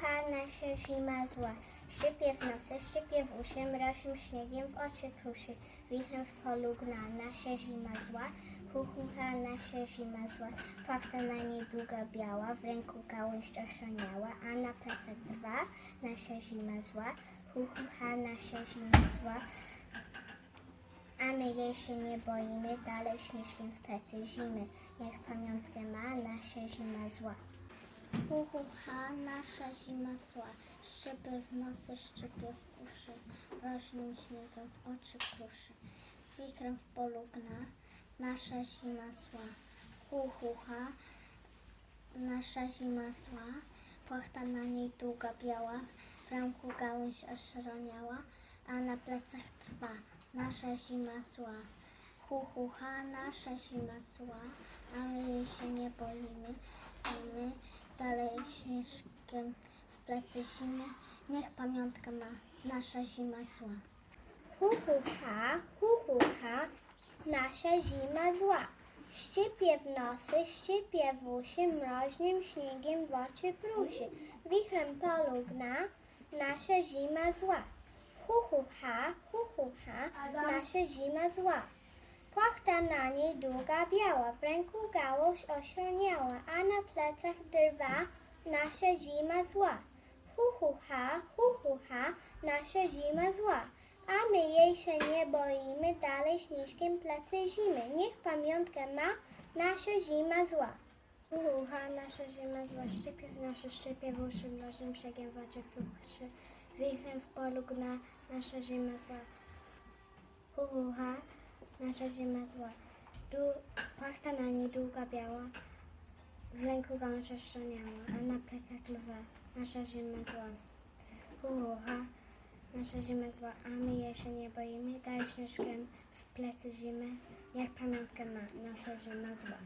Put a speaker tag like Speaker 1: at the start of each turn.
Speaker 1: ha, nasza zima zła. Szczypie w nosy, szczypie w uszy, mroźnym śniegiem w oczy kruszy. Wichrem w polu gna, nasza zima zła. Hu, hu, ha, nasza zima zła. Płachta na niej długa biała, w ręku gałąź oszoniała, a na plecach drwa, nasza zima zła. Hu, hu, ha, nasza zima zła. A my jej się nie boimy, dalej śnieżkiem w plecy zimy. Niech pamiątkę ma nasza zima zła. Hu, ha, nasza zima zła. Szczypy w nosy, szczypy w uszy. Rośnym śniegiem w oczy kruszy. Wikrem w polu gna, nasza zima zła. Hu, ha, nasza zima zła. Płachta na niej długa biała, w ręku gałąź oszroniała, a na plecach trwa nasza zima zła. Hu, ha, nasza zima zła, a my jej się nie boimy. A my dalej śnieżkiem w plecy zimy, niech pamiątka ma nasza zima zła. Hu, hu, ha, ha, nasza zima zła. Szczypie w nosy, szczypie w uszy, mroźnym śniegiem w oczy pruszy. Wichrem polu gna, nasza zima zła. Hu, hu, ha, ha, nasza zima zła. Płachta na niej długa biała, w ręku gałąź ośroniała, a na plecach drwa nasza zima zła. Hu, hu, ha, hu, hu, ha, nasza zima zła. A my jej się nie boimy, dalej śnieżkiem plecy zimy. Niech pamiątkę ma nasza zima zła. Hu, nasza zima zła. Szczypie w nasze szczypie w uszy, mroźnym brzegiem w oczy pluchszy. Wichrem w polu gna nasza zima zła. Hu, nasza zima zła. Du, płachta na niej długa biała, w ręku gałąź oszczoniała, a na plecach lwa nasza zima zła. Hu, hu, ha, nasza zima zła, a my jej się nie boimy, daj śnieżkiem w plecy zimy, jak pamiątkę ma nasza zima zła.